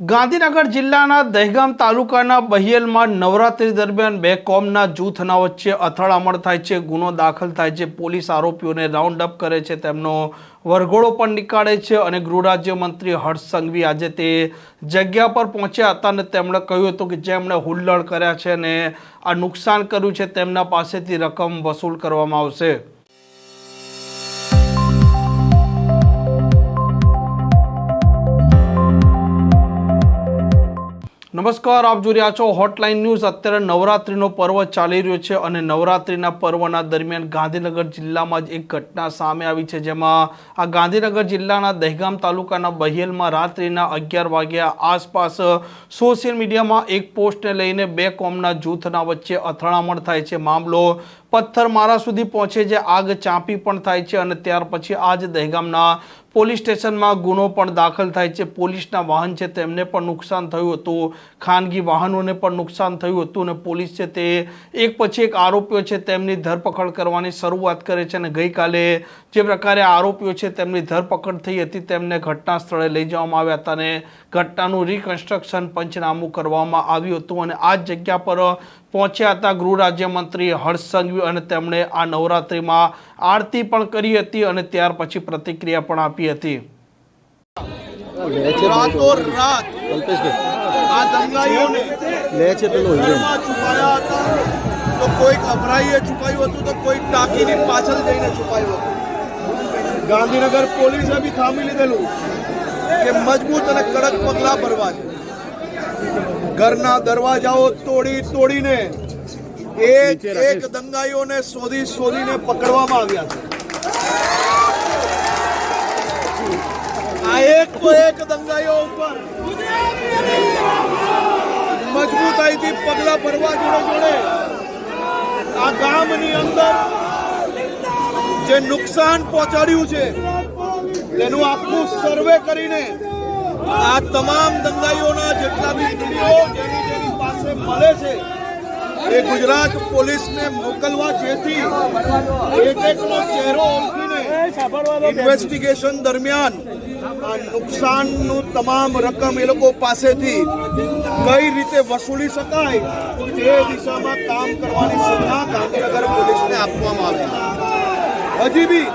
ગાંધીનગર જિલ્લાના દહેગામ તાલુકાના બહિયલમાં નવરાત્રી દરમિયાન બે કોમના જૂથના વચ્ચે અથડામણ થાય છે, ગુનો દાખલ થાય છે. પોલીસ આરોપીઓને રાઉન્ડ અપ કરે છે, તેમનો વરઘોડો પણ નીકાળે છે અને ગૃહ રાજ્યમંત્રી હર્ષ સંઘવી આજે તે જગ્યા પર પહોંચ્યા હતા અને તેમણે કહ્યું હતું કે જેમણે હુલ્લડ કર્યા છે અને આ નુકસાન કર્યું છે, તેમના પાસેથી રકમ વસૂલ કરવામાં આવશે. નમસ્કાર, આપ જોઈ રહ્યા છો હોટલાઇન ન્યૂઝ અત્યારે નવરાત્રિનો પર્વ ચાલી રહ્યો છે અને નવરાત્રિના પર્વના દરમિયાન ગાંધીનગર જિલ્લામાં જ એક ઘટના સામે આવી છે, જેમાં આ ગાંધીનગર જિલ્લાના દહેગામ તાલુકાના બહેલમાં રાત્રિના અગિયાર વાગ્યા આસપાસ સોશિયલ મીડિયામાં એક પોસ્ટને લઈને બે કોમના જૂથના વચ્ચે અથડામણ થાય છે. મામલો પથ્થરમારા સુધી પહોંચે છે. આગ ચાંપી પણ થાય છે અને ત્યાર પછી આ જ દહેગામના પોલીસ સ્ટેશનમાં ગુનો પણ દાખલ થાય છે. પોલીસના વાહન છે તેમને પણ નુકસાન થયું હતું. ખાનગી વાહનોને પણ નુકસાન થયું હતું અને પોલીસ છે તે એક પછી એક આરોપીઓ છે તેમની ધરપકડ કરવાની શરૂઆત કરે છે અને ગઈકાલે જે પ્રકારે આરોપીઓ છે તેમની ધરપકડ થઈ હતી તેમને ઘટના સ્થળે લઈ જવામાં આવ્યા હતા અને ઘટનાનું રિકન્સ્ટ્રક્શન પંચનામું કરવામાં આવ્યું હતું અને આ જગ્યા પર પહોંચ્યા હતા ગૃહ રાજ્યમંત્રી હર્ષ સંઘવી અને તેમણે આ નવરાત્રિમાં આરતી પણ કરી હતી અને ત્યાર પછી પ્રતિક્રિયા પણ આપી હતી. રાતો રાત આ દંગાઈઓને લે છે પેલો હિરેન ઘરમાં છુપાયા હતા. તો કોઈ અભરાઈએ છુપાયું હતું તો કોઈ ટાંકીની પાછળ જઈને છુપાયું હતું. ગાંધીનગર પોલીસે બી થામી લીધેલું કે મજબૂત અને કડક પગલાં ભરવા છે. ઘરના દરવાજાઓ તોડી તોડીને એક એક દંગાઈઓને શોધી શોધીને પકડવામાં આવ્યા છે. આ એક એક દંગાઈઓ ઉપર મજબૂતાઈથી પગલા ભરવા જોડે જોડે આ ગામની અંદર જે નુકસાન પહોંચાડ્યું છે તેનું આખું સર્વે કરીને આ તમામ દંગાઈઓના જેટલા બી વીડિયો જેની જેની પાસે મળે છે, એ ગુજરાત પોલીસને મોકલવા જેથી એક એકનો ચહેરો ઇન્વેસ્ટિગેશન દરમિયાન આ નુકસાનનું તમામ રકમ એ લોકો પાસેથી કઈ રીતે વસૂલી શકાય તે દિશામાં કામ કરવાની સૂચના ગાંધીનગર પોલીસને આપવામાં આવી. હજી બી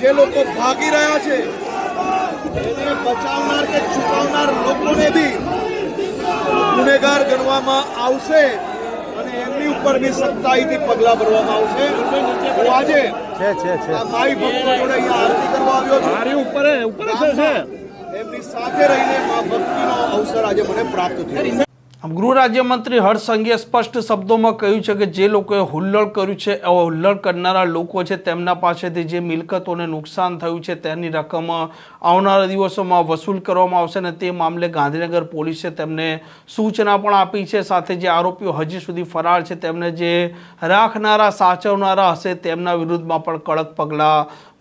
જે લોકો ભાગી રહ્યા છે એને બચાવનાર કે છુપાવનાર લોકોને બી ગુનેગાર ગણવામાં આવશે અને એમની ઉપર બી સખ્તાઈથી પગલાં ભરવામાં આવશે. હું આજે છે છે છે. આ માઈ ભક્તો જોડે અહીંયા આરતી કરવા આવ્યો છું. મારી ઉપર ઉપર છે એમની સાથે રહીને મા ભક્તિનો અવસર આજે મને પ્રાપ્ત થયો. ગૃહ રાજ્યમંત્રી હર્ષ સંઘવીએ સ્પષ્ટ શબ્દોમાં કહ્યું છે કે જે લોકોએ હુલ્લડ કર્યું છે, એવા હુલ્લડ કરનારા લોકો છે, તેમના પાસેથી જે મિલકતોને નુકસાન થયું છે, તેની રકમ આવનારા દિવસોમાં વસૂલ કરવામાં આવશે અને તે મામલે ગાંધીનગર પોલીસે તેમને સૂચના પણ આપી છે. સાથે જે આરોપીઓ હજી સુધી ફરાર છે, તેમને જે રાખનારા, સાચવનારા હશે, તેમના વિરુદ્ધમાં પણ કડક પગલાં